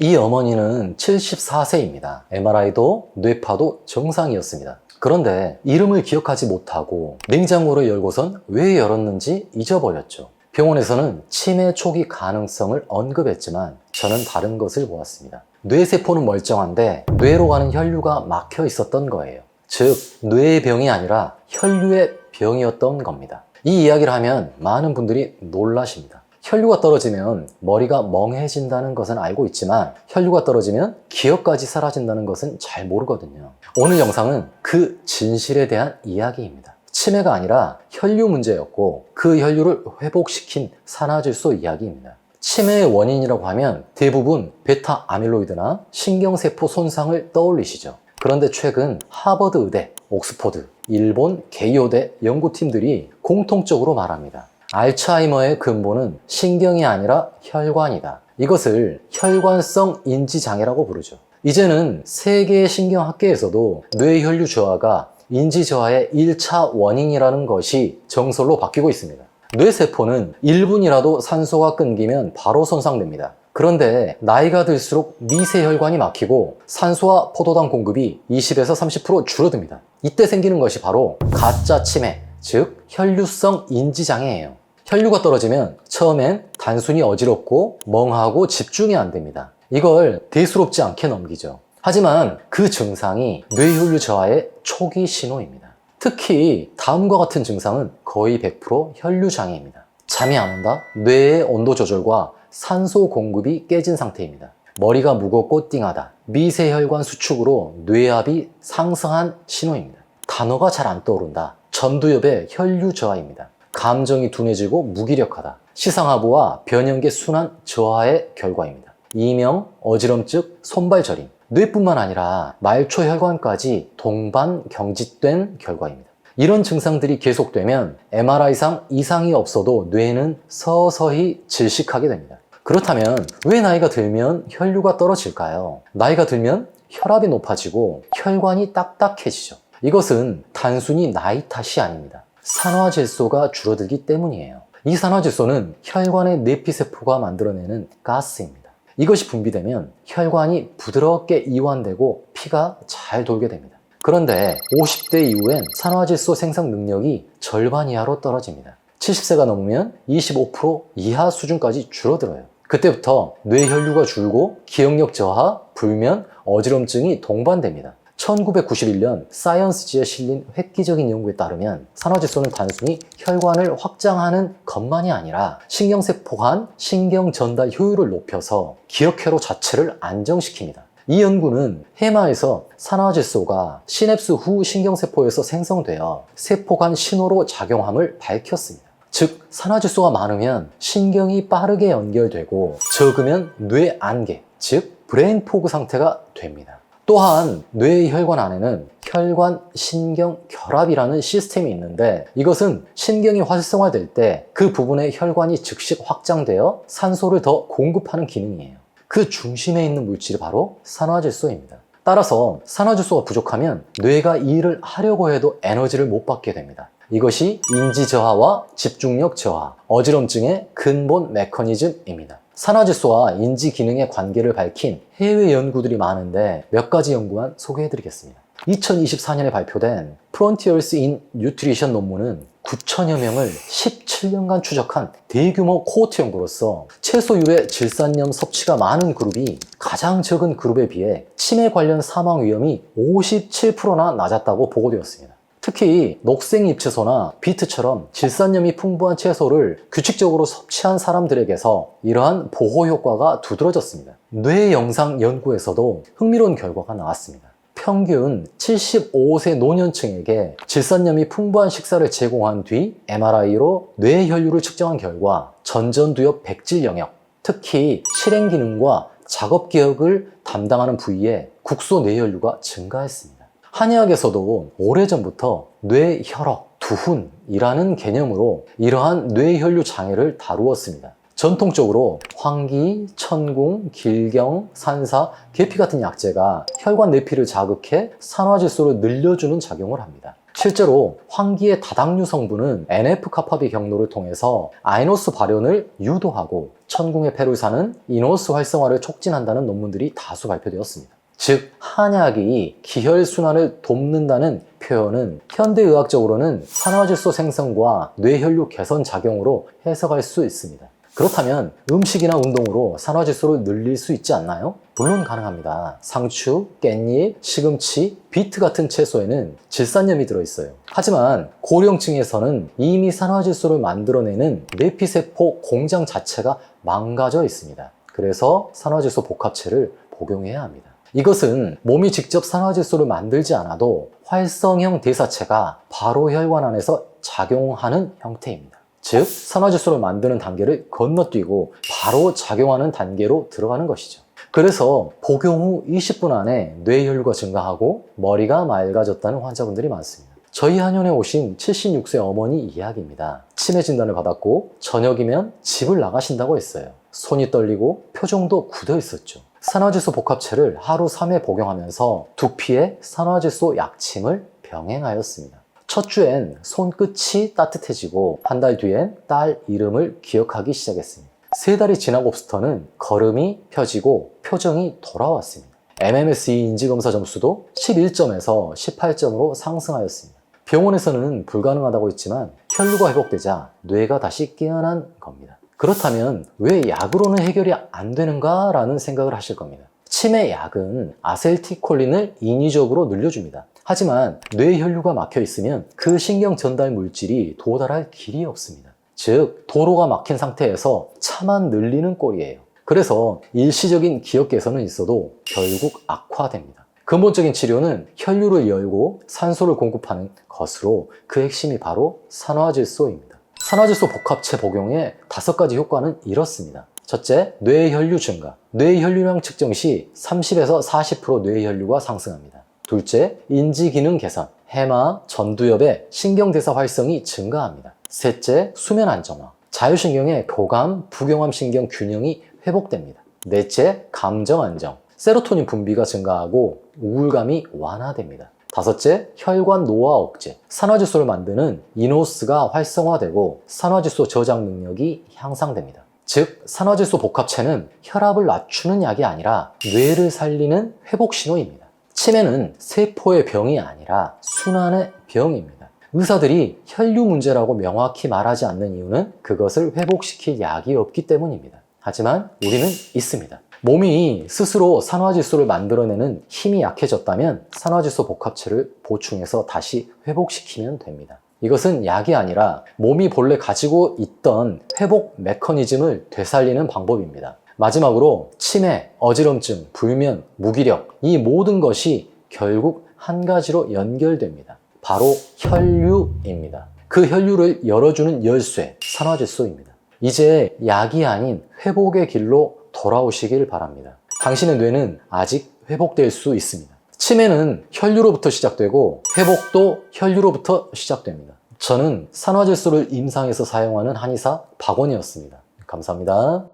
이 어머니는 74세입니다. MRI도 뇌파도 정상이었습니다. 그런데 이름을 기억하지 못하고 냉장고를 열고선 왜 열었는지 잊어버렸죠. 병원에서는 치매 초기 가능성을 언급했지만 저는 다른 것을 보았습니다. 뇌세포는 멀쩡한데 뇌로 가는 혈류가 막혀 있었던 거예요. 즉, 뇌의 병이 아니라 혈류의 병이었던 겁니다. 이 이야기를 하면 많은 분들이 놀라십니다. 혈류가 떨어지면 머리가 멍해진다는 것은 알고 있지만 혈류가 떨어지면 기억까지 사라진다는 것은 잘 모르거든요. 오늘 영상은 그 진실에 대한 이야기입니다. 치매가 아니라 혈류 문제였고 그 혈류를 회복시킨 산화질소 이야기입니다. 치매의 원인이라고 하면 대부분 베타 아밀로이드나 신경세포 손상을 떠올리시죠. 그런데 최근 하버드 의대, 옥스포드, 일본 게이오대 연구팀들이 공통적으로 말합니다. 알츠하이머의 근본은 신경이 아니라 혈관이다. 이것을 혈관성 인지장애라고 부르죠. 이제는 세계 신경학계에서도 뇌혈류 저하가 인지 저하의 1차 원인이라는 것이 정설로 바뀌고 있습니다. 뇌세포는 1분이라도 산소가 끊기면 바로 손상됩니다. 그런데 나이가 들수록 미세혈관이 막히고 산소와 포도당 공급이 20에서 30% 줄어듭니다. 이때 생기는 것이 바로 가짜 치매, 즉 혈류성 인지장애예요. 혈류가 떨어지면 처음엔 단순히 어지럽고 멍하고 집중이 안 됩니다. 이걸 대수롭지 않게 넘기죠. 하지만 그 증상이 뇌혈류 저하의 초기 신호입니다. 특히 다음과 같은 증상은 거의 100% 혈류 장애입니다. 잠이 안 온다? 뇌의 온도 조절과 산소 공급이 깨진 상태입니다. 머리가 무겁고 띵하다. 미세혈관 수축으로 뇌압이 상승한 신호입니다. 단어가 잘 안 떠오른다. 전두엽의 혈류 저하입니다. 감정이 둔해지고 무기력하다. 시상하부와 변형계 순환 저하의 결과입니다. 이명, 어지럼증, 손발 저림. 뇌뿐만 아니라 말초 혈관까지 동반 경직된 결과입니다. 이런 증상들이 계속되면 MRI상 이상이 없어도 뇌는 서서히 질식하게 됩니다. 그렇다면 왜 나이가 들면 혈류가 떨어질까요? 나이가 들면 혈압이 높아지고 혈관이 딱딱해지죠. 이것은 단순히 나이 탓이 아닙니다. 산화질소가 줄어들기 때문이에요. 이 산화질소는 혈관의 내피세포가 만들어내는 가스입니다. 이것이 분비되면 혈관이 부드럽게 이완되고 피가 잘 돌게 됩니다. 그런데 50대 이후엔 산화질소 생산 능력이 절반 이하로 떨어집니다. 70세가 넘으면 25% 이하 수준까지 줄어들어요. 그때부터 뇌혈류가 줄고 기억력 저하, 불면, 어지럼증이 동반됩니다. 1991년 사이언스지에 실린 획기적인 연구에 따르면 산화질소는 단순히 혈관을 확장하는 것만이 아니라 신경세포 간 신경 전달 효율을 높여서 기억회로 자체를 안정시킵니다. 이 연구는 해마에서 산화질소가 시냅스 후 신경세포에서 생성되어 세포 간 신호로 작용함을 밝혔습니다. 즉, 산화질소가 많으면 신경이 빠르게 연결되고 적으면 뇌 안개, 즉 브레인 포그 상태가 됩니다. 또한 뇌의 혈관 안에는 혈관 신경 결합이라는 시스템이 있는데 이것은 신경이 활성화될 때 그 부분의 혈관이 즉시 확장되어 산소를 더 공급하는 기능이에요. 그 중심에 있는 물질이 바로 산화질소입니다. 따라서 산화질소가 부족하면 뇌가 이 일을 하려고 해도 에너지를 못 받게 됩니다. 이것이 인지 저하와 집중력 저하, 어지럼증의 근본 메커니즘입니다. 산화질소와 인지 기능의 관계를 밝힌 해외 연구들이 많은데 몇 가지 연구만 소개해 드리겠습니다. 2024년에 발표된 Frontiers in Nutrition 논문은 9천여 명을 17년간 추적한 대규모 코호트 연구로서 채소류의 질산염 섭취가 많은 그룹이 가장 적은 그룹에 비해 치매 관련 사망 위험이 57%나 낮았다고 보고되었습니다. 특히 녹색 잎채소나 비트처럼 질산염이 풍부한 채소를 규칙적으로 섭취한 사람들에게서 이러한 보호 효과가 두드러졌습니다. 뇌 영상 연구에서도 흥미로운 결과가 나왔습니다. 평균 75세 노년층에게 질산염이 풍부한 식사를 제공한 뒤 MRI로 뇌 혈류를 측정한 결과 전전두엽 백질 영역, 특히 실행 기능과 작업 기억을 담당하는 부위에 국소 뇌혈류가 증가했습니다. 한의학에서도 오래전부터 뇌혈억, 두훈이라는 개념으로 이러한 뇌혈류 장애를 다루었습니다. 전통적으로 황기, 천궁, 길경, 산사, 계피 같은 약재가 혈관 내피를 자극해 산화질소를 늘려주는 작용을 합니다. 실제로 환기의 다당류 성분은 NF-카파비 경로를 통해서 아이노스 발현을 유도하고 천궁의 폐를 사는 이노스 활성화를 촉진한다는 논문들이 다수 발표되었습니다. 즉 한약이 기혈 순환을 돕는다는 표현은 현대의학적으로는 산화질소 생성과 뇌혈류 개선 작용으로 해석할 수 있습니다. 그렇다면 음식이나 운동으로 산화질소를 늘릴 수 있지 않나요? 물론 가능합니다. 상추, 깻잎, 시금치, 비트 같은 채소에는 질산염이 들어있어요. 하지만 고령층에서는 이미 산화질소를 만들어내는 뇌피세포 공장 자체가 망가져 있습니다. 그래서 산화질소 복합체를 복용해야 합니다. 이것은 몸이 직접 산화질소를 만들지 않아도 활성형 대사체가 바로 혈관 안에서 작용하는 형태입니다. 즉, 산화질소를 만드는 단계를 건너뛰고 바로 작용하는 단계로 들어가는 것이죠. 그래서 복용 후 20분 안에 뇌혈류가 증가하고 머리가 맑아졌다는 환자분들이 많습니다. 저희 한의원에 오신 76세 어머니 이야기입니다. 치매 진단을 받았고 저녁이면 집을 나가신다고 했어요. 손이 떨리고 표정도 굳어 있었죠. 산화질소 복합체를 하루 3회 복용하면서 두피에 산화질소 약침을 병행하였습니다. 첫 주엔 손끝이 따뜻해지고 한 달 뒤엔 딸 이름을 기억하기 시작했습니다. 세 달이 지나고부터는 걸음이 펴지고 표정이 돌아왔습니다. MMSE 인지검사 점수도 11점에서 18점으로 상승하였습니다. 병원에서는 불가능하다고 했지만 혈류가 회복되자 뇌가 다시 깨어난 겁니다. 그렇다면 왜 약으로는 해결이 안 되는가라는 생각을 하실 겁니다. 치매 약은 아셀티콜린을 인위적으로 늘려줍니다. 하지만 뇌 혈류가 막혀 있으면 그 신경 전달 물질이 도달할 길이 없습니다. 즉, 도로가 막힌 상태에서 차만 늘리는 꼴이에요. 그래서 일시적인 기억 개선은 있어도 결국 악화됩니다. 근본적인 치료는 혈류를 열고 산소를 공급하는 것으로 그 핵심이 바로 산화질소입니다. 산화질소 복합체 복용의 다섯 가지 효과는 이렇습니다. 첫째, 뇌혈류 증가. 뇌혈류량 측정 시 30에서 40% 뇌혈류가 상승합니다. 둘째, 인지 기능 개선. 해마, 전두엽의 신경대사 활성이 증가합니다. 셋째, 수면 안정화. 자율신경의 교감, 부경암 신경 균형이 회복됩니다. 넷째, 감정 안정. 세로토닌 분비가 증가하고 우울감이 완화됩니다. 다섯째, 혈관 노화 억제. 산화질소를 만드는 이노스가 활성화되고 산화질소 저장 능력이 향상됩니다. 즉, 산화질소 복합체는 혈압을 낮추는 약이 아니라 뇌를 살리는 회복 신호입니다. 치매는 세포의 병이 아니라 순환의 병입니다. 의사들이 혈류 문제라고 명확히 말하지 않는 이유는 그것을 회복시킬 약이 없기 때문입니다. 하지만 우리는 있습니다. 몸이 스스로 산화질소를 만들어내는 힘이 약해졌다면 산화질소 복합체를 보충해서 다시 회복시키면 됩니다. 이것은 약이 아니라 몸이 본래 가지고 있던 회복 메커니즘을 되살리는 방법입니다. 마지막으로 치매, 어지럼증, 불면, 무기력 이 모든 것이 결국 한 가지로 연결됩니다. 바로 혈류입니다. 그 혈류를 열어주는 열쇠, 산화질소입니다. 이제 약이 아닌 회복의 길로 돌아오시길 바랍니다. 당신의 뇌는 아직 회복될 수 있습니다. 치매는 혈류로부터 시작되고 회복도 혈류로부터 시작됩니다. 저는 산화질소를 임상에서 사용하는 한의사 박원이었습니다. 감사합니다.